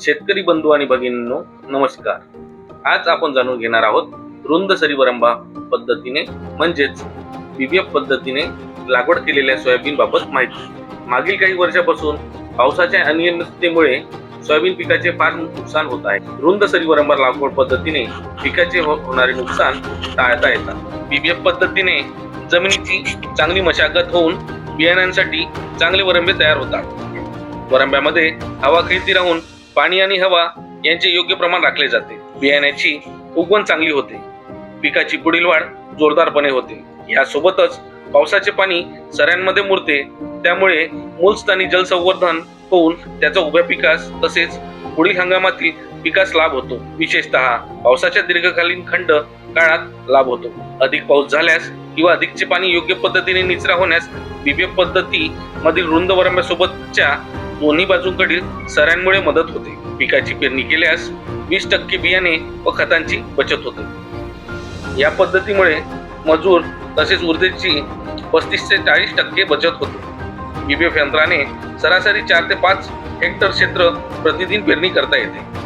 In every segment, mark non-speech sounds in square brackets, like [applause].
शेतकरी बंधू आणि भगिनींनो नमस्कार. आज आपण जाणून घेणार आहोत रुंद सरीवरंबा पद्धतीने म्हणजेच बीबीएफ पद्धतीने लागवड केलेल्या सोयाबीन बाबत माहिती. मागील काही वर्षापासून पावसाच्या अनियमिततेमुळे सोयाबीन पिकाचे फार नुकसान होत आहे. रुंद सरीवरंबा लागवड पद्धतीने पिकाचे हो-, होणारे नुकसान टाळता येतात. बीबीएफ पद्धतीने जमिनीची चांगली मशागत होऊन बियाण्यांसाठी चांगले वरंबे तयार होतात. वरंब्यामध्ये हवा खेळती राहून पाणी आणि हवा यांचे योग्य प्रमाण राखले जाते. बियाण्याची उगवण चांगली होते. पिकाची पुढील वाढ जोरदारपणे होते. यासोबतच पावसाचे पाणी सऱ्यांमध्ये मुरते. त्यामुळे मूलस्थानी जलसंवर्धन होऊन त्याचा उभ्या पिकास तसेच पुढील हंगामातील पिकास लाभ होतो. विशेषतः पावसाच्या दीर्घकालीन खंड काळात लाभ होतो. अधिक पाऊस झाल्यास किंवा अधिकचे पाणी योग्य पद्धतीने निचरा होण्यास बीबीएफ पद्धती मधील रुंद वरंब्यासोबतच्या दोन्ही बाजूंकडील सऱ्यांमुळे मदत होते. पिकाची पेरणी केल्यास वीस टक्के बियाणे व खतांची बचत होते. या पद्धतीमुळे मजूर तसेच ऊर्जेची पस्तीस ते चाळीस टक्के बचत होते. बीबीएफ यंत्राने सरासरी चार ते पाच हेक्टर क्षेत्र प्रतिदिन पेरणी करता येते.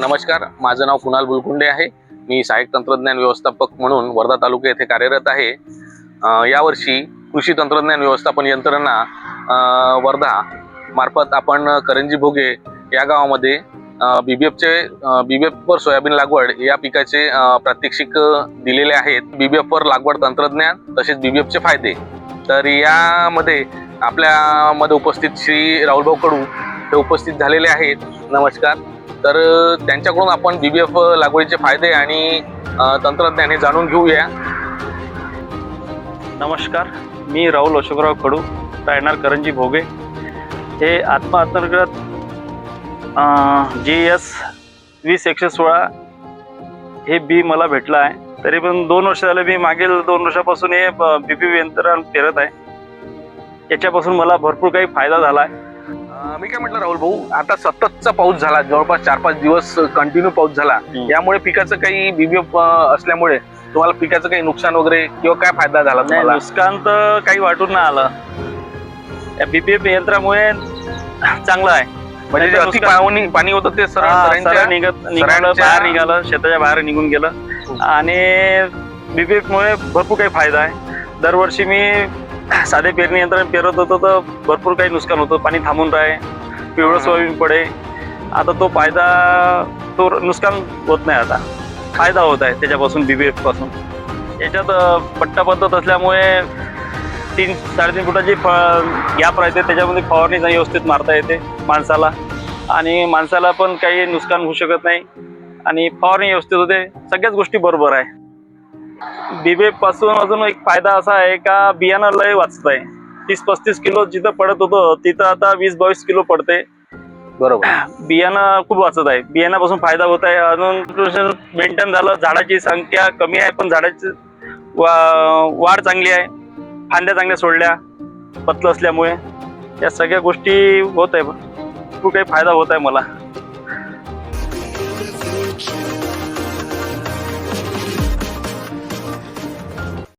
नमस्कार. माझं नाव कुणाल बुलकुंडे आहे. मी सहाय्यक तंत्रज्ञान व्यवस्थापक म्हणून वर्धा तालुका येथे कार्यरत आहे. यावर्षी कृषी तंत्रज्ञान व्यवस्थापन यंत्रणा वर्धा मार्फत आपण करंजी भोगे या गावामध्ये बीबीएफचे बीबीएफ वर सोयाबीन लागवड या पिकाचे प्रात्यक्षिक दिलेले आहेत. बीबीएफ वर लागवड तंत्रज्ञान तसेच बीबीएफचे फायदे. तर यामध्ये आपल्यामध्ये उपस्थित श्री राहुलभाऊ कडू हे उपस्थित झालेले आहेत. नमस्कार. तर त्यांच्याकडून आपण बी वी एफ लागवडीचे फायदे आणि तंत्रज्ञान हे जाणून घेऊया. नमस्कार मी राहुल अशोकराव कडू राहणार करंजी भोगे. हे आत्मा अंतर्गत जी एस वीस एकशे सोळा हे बी मला भेटलं आहे. तरी पण दोन वर्ष झाले मी मागील दोन वर्षापासून हे बी पी यंत्र पेरत आहे. याच्यापासून मला भरपूर काही फायदा झाला आहे. मी काय म्हटलं राहुल भाऊ आता सततचा पाऊस झाला जवळपास चार पाच दिवस कंटिन्यू पाऊस झाला. यामुळे पिकाचं काही बीबीएफ असल्यामुळे तुम्हाला पिकाचं काही नुकसान वगैरे किंवा काय फायदा झाला नाही तुम्हाला? नुकसान तर काही वाटून नाही आलं. या बी पी एफ यंत्रामुळे चांगलं आहे. म्हणजे जे नाही, अति नुकसान- पाणी पाणी होतं ते सरळ हा, सरळ निघत निघालं बाहेर निघालं शेताच्या बाहेर निघून गेलं. आणि बीपीएफ मुळे भरपूर काही फायदा आहे. दरवर्षी मी साधे पेरणी यंत्र पेरत होतो तर भरपूर काही नुकसान होतं. पाणी थांबून राहे पिवळं. सोयाबीन पडे. आता तो फायदा तो नुकसान होत नाही आता. फायदा होत आहे त्याच्यापासून बीबीएफपासून. याच्यात अं, पट्टा पद्धत असल्यामुळे तीन साडेतीन फुटाची फ गॅप राहते. त्याच्यामध्ये फवारणी व्यवस्थित मारता येते माणसाला. आणि माणसाला पण काही नुकसान होऊ शकत नाही. आणि फवारणी व्यवस्थित होते. सगळ्याच गोष्टी बरोबर आहे. पासून अजून एक फायदा असा आहे का बियाणं लय वाचतंय. तीस पस्तीस किलो जिथं पडत होतं तिथं आता वीस बावीस किलो पडते बरोबर. [clears throat] बियाणं खूप वाचत आहे. बियाण्यापासून फायदा होत आहे. अजून मेंटेन झालं झाडाची संख्या कमी आहे पण झाडाची वाढ चांगली आहे. फांद्या चांगल्या सोडल्या पतलं असल्यामुळे. या सगळ्या गोष्टी होत आहे. खूप काही फायदा होत आहे मला.